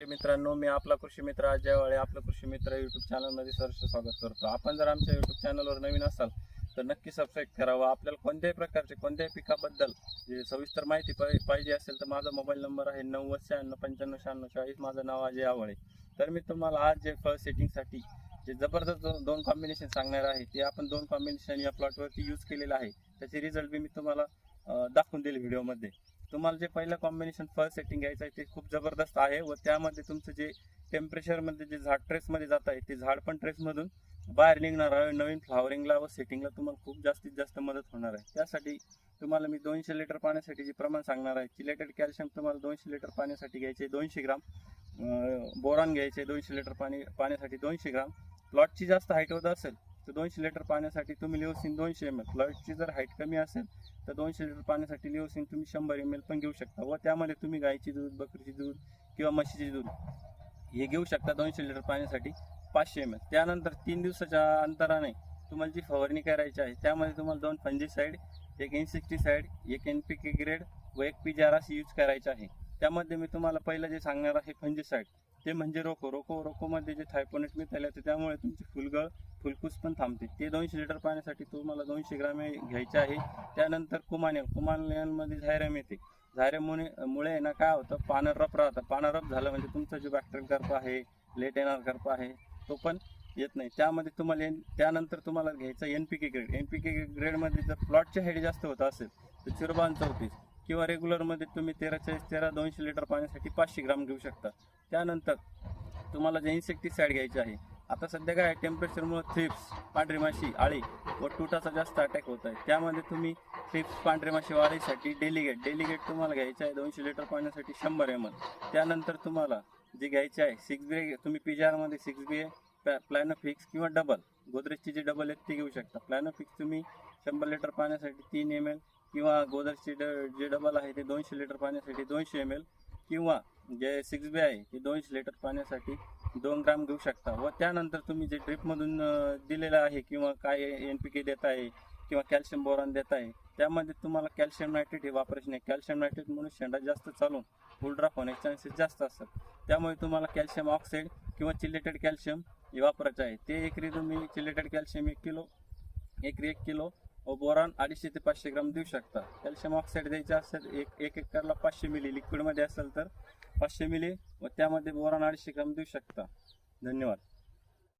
मित्रांनो मी आपला कृषी मित्र अजय वाळे आपला कृषी मित्र युट्यूब चॅनलमध्ये सहर्ष स्वागत करतो. आपण जर आमच्या युट्यूब चॅनलवर नवीन असाल तर नक्की सबस्क्राईब करावं. आपल्याला कोणत्याही प्रकारचे कोणत्याही पिकाबद्दल जे सविस्तर माहिती पाहिजे असेल तर माझा मोबाईल नंबर आहे नव्वद शहाण्णव पंच्याण्णव शहाण्णव चाळीस. माझं नाव अजय आवळे तर मी तुम्हाला आज जे फळ सेटिंगसाठी जे जबरदस्त दोन कॉम्बिनेशन सांगणार आहे ते आपण दोन कॉम्बिनेशन या प्लॉटवरती यूज केलेलं आहे. त्याचे रिझल्ट बी मी तुम्हाला दाखवून देईल व्हिडिओमध्ये तुम्हाला जे पहिलं कॉम्बिनेशन फर्स्ट सेटिंग घ्यायचं आहे ते खूप जबरदस्त आहे व त्यामध्ये तुमचं जे टेम्परेचरमध्ये जे झाड ट्रेसमध्ये जात आहे ते झाड पण ट्रेसमधून बाहेर निघणार आहे. नवीन फ्लावरिंगला व सेटिंगला तुम्हाला खूप जास्तीत जास्त मदत होणार आहे. त्यासाठी तुम्हाला मी दोनशे लिटर पाण्यासाठी जे प्रमाण सांगणार आहे चिलेटेड कॅल्शियम तुम्हाला दोनशे लिटर पाण्यासाठी घ्यायचे दोनशे ग्राम. बोरान घ्यायचे दोनशे लिटर पाणी पाण्यासाठी दोनशे ग्राम. प्लॉटची जास्त हाईट होत असेल तर दोनशे लिटर पाण्यासाठी तुम्ही लिओसिन दोनशे एम एल फ्लॉईटची जर हाईट कमी असेल तर दोनशे लिटर पाण्यासाठी लिओसिन तुम्ही शंभर एम एल पण घेऊ शकता व त्यामध्ये तुम्ही गाईची दूध बकरीची दूध किंवा म्हशीचे दूध हे घेऊ शकता दोनशे लिटर पाण्यासाठी पाचशे एम एल त्यानंतर तीन दिवसाच्या अंतराने तुम्हाला जी फवारणी करायची आहे त्यामध्ये तुम्हाला दोन फंजीसाईड एक इन्सेक्टिसाईड एक एन पी के ग्रेड व एक पी जार अशी यूज करायचा आहे. त्यामध्ये मी तुम्हाला पहिलं जे सांगणार आहे फंजीसाईड ते म्हणजे रोको. रोको रोकोमध्ये जे थायपोनेट मिळाले होते त्यामुळे तुमची फुलगळ कुलकुस पण थांबते. ते दोनशे लिटर पाण्यासाठी तुम्हाला दोनशे ग्रामे घ्यायचे आहे. त्यानंतर कुमानेल कुमानेलमध्ये झायरम येते. झायरमुळे मुळे आहे ना काय होतं? पानं रफ राहतं पानं रफ झालं म्हणजे तुमचा जो बॅक्टेरियल गर्प आहे लेट येणार गर्प आहे तो पण येत नाही. त्यामध्ये तुम्हाला एन त्यानंतर तुम्हाला घ्यायचं N P K grade N P K ग्रेडमध्ये जर प्लॉटची हाईट जास्त होत असेल तर चिरबान चौतीस. किंवा रेग्युलरमध्ये तुम्ही तेरा चाळीस तेरा दोनशे लिटर पाण्यासाठी पाचशे ग्राम घेऊ शकता. त्यानंतर तुम्हाला जे इन्सेक्टिसाईड घ्यायचे आहे आता सध्या काय टेम्परेचरमुळे थ्रिप्स पांढरी माशी आळी व तुटाचा जास्त अटॅक होत आहे. त्यामध्ये तुम्ही थ्रिप्स पांढरी माशी वाढीसाठी डेलिगेट डेलिगेट तुम्हाला घ्यायचं आहे दोनशे लिटर पाण्यासाठी शंभर एम एल त्यानंतर तुम्हाला जे घ्यायचे आहे सिक्स बी तुम्ही पी जी आरमध्ये सिक्स बी प्लॅनोफिक्स किंवा डबल गोदरेजची जी डबल आहेत ते घेऊ शकता. प्लॅनो फिक्स तुम्ही शंभर लिटर पाण्यासाठी तीन एम एल किंवा गोदरेजचे ड जे डबल आहे ते दोनशे लिटर पाण्यासाठी दोनशे एम एल किंवा जे सिक्स बी आहे ते दोनशे लिटर पाण्यासाठी दोन ग्राम घेऊ शकता. व त्यानंतर तुम्ही जे ड्रिपमधून दिलेलं आहे किंवा काय एन पी के देत आहे किंवा कॅल्शियम बोरॉन देत आहे त्यामध्ये तुम्हाला कॅल्शियम नायट्रेट हे वापरायचे नाही. कॅल्शियम नायट्रेट म्हणून शेंडा जास्त चालून फुल होण्याचे चान्सेस जास्त असतात. त्यामुळे तुम्हाला कॅल्शियम ऑक्साईड किंवा चिलेटेड कॅल्शियम हे वापरायचं आहे. ते एकरी तुम्ही चिलेटेड कॅल्शियम एक किलो एकरी एक किलो व बोरॉन अडीचशे ते पाचशे ग्राम देऊ शकता. कॅल्शियम ऑक्साईड द्यायचं असेल एक एक एकरला पाचशे मिली. लिक्विडमध्ये असेल तर पाचशे मिली व त्यामध्ये बोरॉन अडीचशे ग्राम देऊ शकता. धन्यवाद.